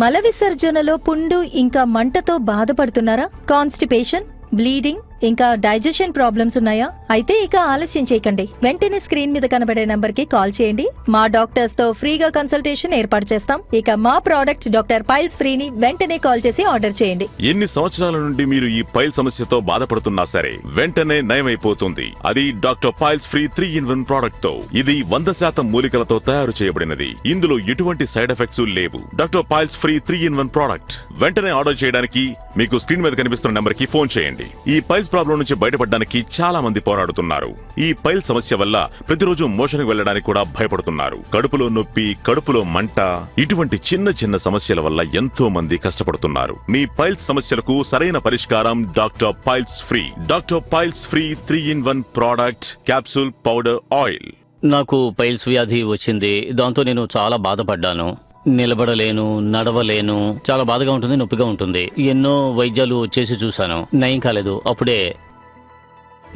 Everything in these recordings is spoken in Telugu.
మల విసర్జనలో పుండు ఇంకా మంటతో బాధపడుతున్నారా? కాన్స్టిపేషన్ బ్లీడింగ్ ఇంకా డైజెషన్ ప్రాబ్లమ్స్ ఉన్నాయా? అయితే ఇక ఆలస్యం చేయకండి. వెంటనే స్క్రీన్ మీద కనబడే నంబర్కి కాల్ చేయండి. మా డాక్టర్స్తో ఫ్రీగా కన్సల్టేషన్ ఏర్పాటు చేస్తాం. ఇక మా ప్రోడక్ట్ డాక్టర్ పైల్స్ ఫ్రీని వెంటనే కాల్ చేసి ఆర్డర్ చేయండి. ఎన్ని సంవత్సరాల నుండి మీరు ఈ పైల్ సమస్యతో బాధపడుతున్నా సరే వెంటనే నయమైపోతుంది. అది doctor piles free three in one ప్రోడక్ట్తో ఇది వంద శాతం మూలికలతో తయారు చేయబడినది. ఇందులో ఎటువంటి సైడ్ ఎఫెక్ట్స్ లేవు. Doctor piles free three in one product. వెంటనే ఆర్డర్ చేయడానికి మీకు స్క్రీన్ మీద కనిపిస్తున్న నెంబర్కి ఫోన్ చేయండి. ఈ పైల్స్ ప్రాబ్లం నుంచి బయటపడడానికి చాలా మంది పోరాడుతున్నారు. ఈ పైల్ సమస్య వల్ల ప్రతిరోజు మోషన్కి వెళ్ళడానికి కూడా భయపడుతున్నారు. కడుపులో నొప్పి కడుపులో మంట ఇటువంటి చిన్న చిన్న సమస్యల వల్ల ఎంతో మంది కష్టపడుతున్నారు. మీ పైల్స్ సమస్యలకు సరైన పరిష్కారం doctor piles free. Doctor piles free three in one product capsule powder oil. నాకు పైల్స్ వ్యాధి వచ్చింది. దాంతో నేను చాలా బాధపడ్డాను. నిలబడలేను నడవలేను. చాలా బాధగా ఉంటుంది నొప్పిగా ఉంటుంది. ఎన్నో వైద్యాలు చేసి చూశాను. నయం కాలేదు. అప్పుడే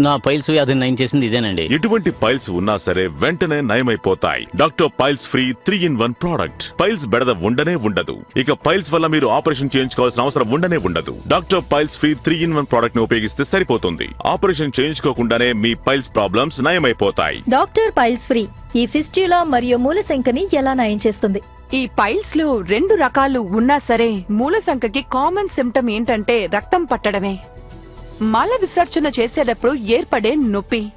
నా పైల్స్ వ్యాధిని నయం చేసింది ఇదేనండి. ఎటువంటి పైల్స్ ఉన్నా సరే వెంటనే నయమైపోతాయి. Doctor piles free three in one product. Piles బెడద ఉండనే ఉండదు. ఇక పైల్స్ వల్ల మీరు ఆపరేషన్ చేయించుకోవాల్సిన అవసరం ఉండనే ఉండదు. Doctor piles free three in one ప్రోడక్ట్ని ఉపయోగిస్తే సరిపోతుంది. ఆపరేషన్ చేయించుకోకుండానే మీ piles problems నయమైపోతాయి. Doctor piles free. ఈ ఫిస్ట్యులా మరియు మూలశంకని ఎలా నయం చేస్తుంది? ఈ పైల్స్లో రెండు రకాలు ఉన్నా సరే మూల సంఖ్యకి కామన్ సిమ్టమ్ ఏంటంటే రక్తం పట్టడమే. మల విసర్జన చేసేటప్పుడు ఏర్పడే నొప్పి.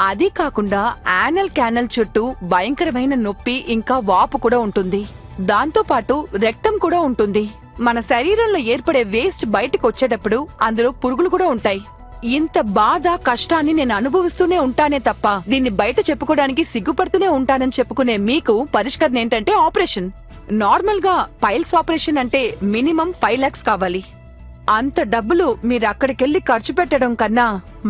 అది కాకుండా యానల్ క్యానల్ చుట్టూ భయంకరమైన నొప్పి ఇంకా వాపు కూడా ఉంటుంది. దాంతో పాటు రక్తం కూడా ఉంటుంది. మన శరీరంలో ఏర్పడే వేస్ట్ బయటకు వచ్చేటప్పుడు అందులో పురుగులు కూడా ఉంటాయి. ఇంత బాధ కష్టాన్ని నేను అనుభవిస్తూనే ఉంటానే తప్ప దీన్ని బయట చెప్పుకోవడానికి సిగ్గుపడుతూనే ఉంటానని చెప్పుకునే మీకు పరిష్కరణ ఏంటంటే ఆపరేషన్. నార్మల్గా పైల్స్ ఆపరేషన్ అంటే మినిమం ఫైవ్ లాక్స్ కావాలి. అంత డబ్బులు మీరు అక్కడికెళ్ళి ఖర్చు పెట్టడం కన్నా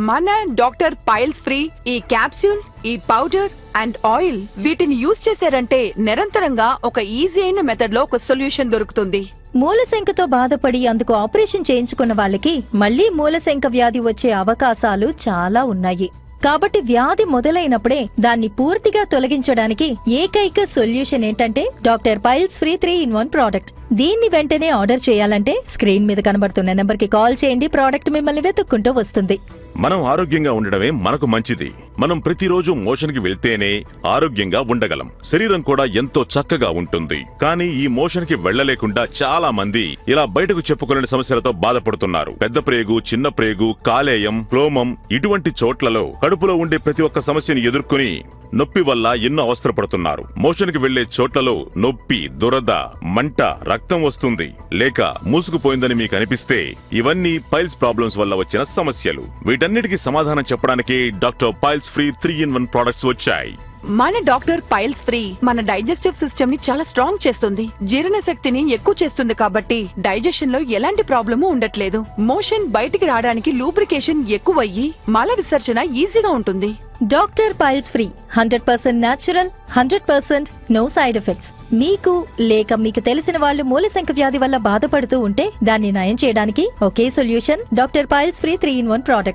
మన డాక్టర్ పైల్స్ ఫ్రీ ఈ క్యాప్సూల్ ఈ పౌడర్ అండ్ ఆయిల్ వీటిని యూజ్ చేశారంటే నిరంతరంగా ఒక ఈజీ అయిన మెథడ్లో ఒక సొల్యూషన్ దొరుకుతుంది. మూలశంకతో బాధపడి అందుకు ఆపరేషన్ చేయించుకున్న వాళ్ళకి మళ్ళీ మూలశంక వ్యాధి వచ్చే అవకాశాలు చాలా ఉన్నాయి. కాబట్టి వ్యాధి మొదలైనప్పుడే దాన్ని పూర్తిగా తొలగించడానికి ఏకైక సొల్యూషన్ ఏంటంటే doctor piles free three in one product. దీన్ని వెంటనే ఆర్డర్ చేయాలంటే స్క్రీన్ మీద కనబడుతున్న నెంబర్కి కాల్ చేయండి. ప్రోడక్ట్ మిమ్మల్ని వెతుక్కుంటూ వస్తుంది. మనం ఆరోగ్యంగా ఉండడమే మనకు మంచిది. మనం ప్రతిరోజు మోషన్కి వెళ్తేనే ఆరోగ్యంగా ఉండగలం. శరీరం కూడా ఎంతో చక్కగా ఉంటుంది. కానీ ఈ మోషన్కి వెళ్ళలేకుండా చాలా మంది ఇలా బయటకు చెప్పుకోలేని సమస్యలతో బాధపడుతున్నారు. పెద్ద ప్రేగు చిన్న ప్రేగు కాలేయం క్లోమం ఇటువంటి చోట్లలో కడుపులో ఉండే ప్రతి ఒక్క సమస్యను ఎదుర్కొని నొప్పి వల్ల ఎన్నో అవసరపడుతున్నారు మోషన్కి వెళ్ళే చోట్లలో నొప్పి దురద మంట రక్తం వస్తుంది. లేక మూసుకుపోయిందని మీకు అనిపిస్తే ఇవన్నీ పైల్స్ ప్రాబ్లమ్స్ వల్ల వచ్చిన సమస్యలు. వీటన్నిటికీ సమాధానం చెప్పడానికి doctor piles piles free three in one products వచ్చాయి. మన డాక్టర్ పైల్స్ ఫ్రీ మన డైజెస్టివ్ సిస్టమ్ని చాలా స్ట్రాంగ్ చేస్తుంది. జీర్ణ శక్తిని ఎక్కువ చేస్తుంది కాబట్టి డైజెషన్లో ఎలాంటి ప్రాబ్లము ఉండట్లేదు. మోషన్ బయటికి రావడానికి లూబ్రికేషన్ ఎక్కువయ్యి మల విసర్జన ఈజీగా ఉంటుంది. Doctor piles free hundred percent natural hundred percent no side effects మీకు లేక మీకు తెలిసిన వాళ్ళు మూలశంక వ్యాధి వల్ల బాధపడుతూ ఉంటే దాన్ని నయం చేయడానికి ఒకే solution doctor piles free three in one product